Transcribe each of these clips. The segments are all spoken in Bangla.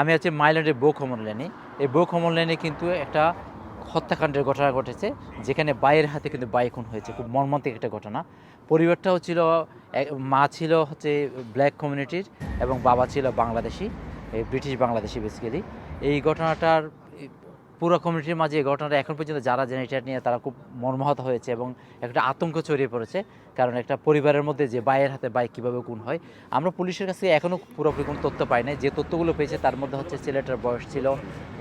আমি আছি মাইল্যান্ডের বৌ খমন লেনে এই বউ খমন লেনে কিন্তু একটা হত্যাকাণ্ডের ঘটনা ঘটেছে, যেখানে বাইয়ের হাতে কিন্তু বাই খুন হয়েছে। খুব মর্মান্তিক একটা ঘটনা। পরিবারটাও ছিল মা ছিল হচ্ছে ব্ল্যাক কমিউনিটির এবং বাবা ছিল বাংলাদেশি ব্রিটিশ বাংলাদেশি বেসিক্যালি এই ঘটনাটার পুরো কমিউনিটির মাঝে এই ঘটনাটা এখন পর্যন্ত যারা জানে এটা নিয়ে তারা খুব মর্মাহত হয়েছে এবং একটা আতঙ্ক ছড়িয়ে পড়েছে। কারণ একটা পরিবারের মধ্যে যে বাইয়ের হাতে বাইক কীভাবে গুণ হয়, আমরা পুলিশের কাছে এখনও পুরোপুরি কোনো তথ্য পাই নাই। যে তথ্যগুলো পেয়েছে তার মধ্যে হচ্ছে ছেলেটার বয়স ছিল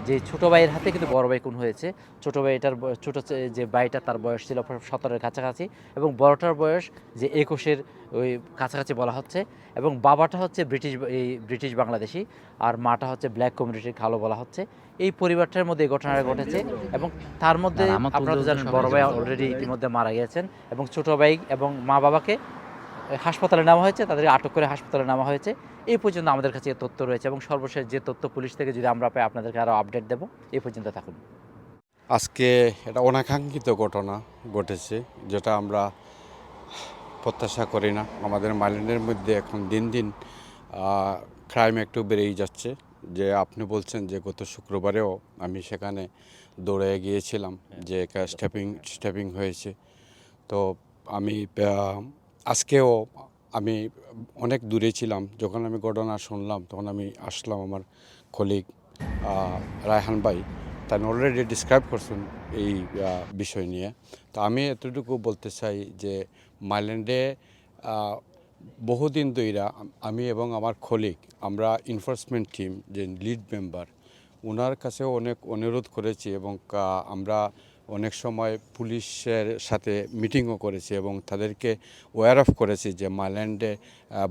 যে ছোটো ভাইয়ের হাতে কিন্তু বড় ভাই খুন হয়েছে। ছোট ভাইটার ছোটো যে ভাইটা তার বয়স ছিল সতেরোর কাছাকাছি এবং বড়টার বয়স যে একুশের ওই কাছাকাছি বলা হচ্ছে এবং বাবাটা হচ্ছে ব্রিটিশ এই ব্রিটিশ বাংলাদেশি আর মাটা হচ্ছে ব্ল্যাক কমিউনিটির খালো বলা হচ্ছে। এই পরিবারটার মধ্যে এই ঘটনাটা ঘটেছে এবং তার মধ্যে আপনারা জানেন বড় ভাই অলরেডি ইতিমধ্যে মারা গেছেন এবং ছোট ভাই এবং মা বাবাকে হাসপাতালে নেওয়া হয়েছে তাদেরকে আটক করে হাসপাতালে নেওয়া হয়েছে। এই পর্যন্ত আমাদের কাছে তথ্য রয়েছে এবং সর্বশেষ যে তথ্য পুলিশ থেকে যদি আমরা পাই আপনাদেরকে আরও আপডেট দেবো। এই পর্যন্ত থাকুন। আজকে এটা অনাকাঙ্ক্ষিত ঘটনা ঘটেছে যেটা আমরা প্রত্যাশা করি না। আমাদের মাইল্যান্ডের মধ্যে এখন দিন দিন ক্রাইম একটু বেড়েই যাচ্ছে। যে আপনি বলছেন যে গত শুক্রবারেও আমি সেখানে দৌড়ে গিয়েছিলাম যে স্টেপিং স্টেপিং হয়েছে। তো আমি আজকেও আমি অনেক দূরে ছিলাম। যখন আমি ঘটনা শুনলাম, তখন আমি আসলাম আমার কলিগ রায়হান ভাই। তাই অলরেডি ডিসক্রাইব করছেন এই বিষয় নিয়ে। তো আমি এতটুকু বলতে চাই যে মাইল্যান্ডে বহুদিন ধইরা আমি এবং আমার কলিগ আমরা ইনফোর্সমেন্ট টিম যে লিড মেম্বার ওনার কাছেও অনেক অনুরোধ করেছি এবং আমরা অনেক সময় পুলিশের সাথে মিটিংও করেছি এবং তাদেরকে ওয়ার অফ করেছি যে মাইল্যান্ডে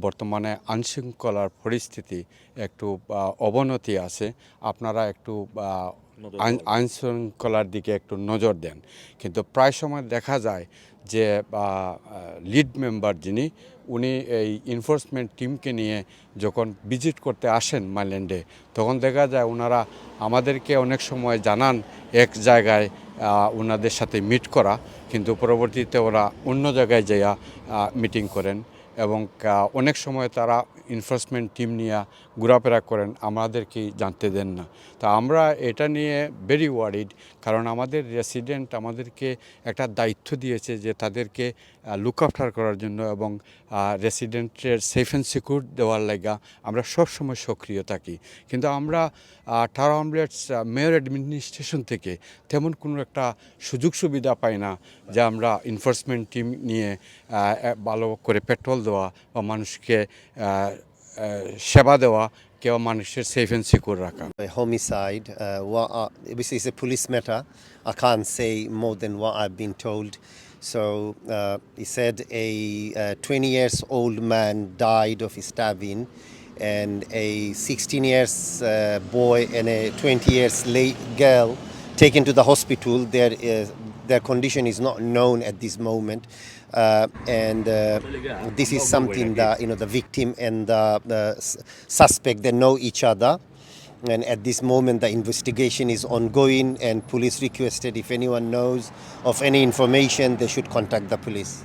বর্তমানে আইনশৃঙ্খলার পরিস্থিতি একটু অবনতি আছে। আপনারা একটু আইন আইনশৃঙ্খলার দিকে একটু নজর দেন। কিন্তু প্রায় সময় দেখা যায় যে লিড মেম্বার যিনি উনি এই ইনফোর্সমেন্ট টিমকে নিয়ে যখন ভিজিট করতে আসেন মাইল্যান্ডে তখন দেখা যায় ওনারা আমাদেরকে অনেক সময় জানান এক জায়গায় ওনাদের সাথে মিট করা। কিন্তু পরবর্তীতে ওরা অন্য জায়গায় যাইয়া মিটিং করেন। এবং অনেক সময় তারা ইনফোর্সমেন্ট টিম নিয়ে ঘোরাফেরা করেন আমাদেরকে জানতে দেন না। তা আমরা এটা নিয়ে ভেরি ওয়ারিড কারণ আমাদের রেসিডেন্ট আমাদেরকে একটা দায়িত্ব দিয়েছে যে তাদেরকে লুক আফটার করার জন্য এবং রেসিডেন্টের সেফ অ্যান্ড সিকিউর দেওয়ার লাগা আমরা সবসময় সক্রিয় থাকি। কিন্তু আমরা টার আমলেটস মেয়র অ্যাডমিনিস্ট্রেশন থেকে তেমন কোনো একটা সুযোগ সুবিধা পাই না যে আমরা এনফোর্সমেন্ট টিম নিয়ে ভালো করে পেট্রোল দেওয়া বা মানুষকে আহ, আহ, সেবা দেওয়া কেউ মানুষের সেফ অ্যান্ড সিকিউর রাখা a homicide. Uh, what, uh, this is a police matter. I can't say more than what I've been told. So uh, he said a 20 years old man died of stabbing, and a 16 years uh, boy and a 20 years late girl taken to the hospital. Their uh, their condition is not known at this moment. Uh, and uh, this is something that you know the victim and the, the suspect they know each other. And at this moment the investigation is ongoing and police requested if anyone knows of any information they should contact the police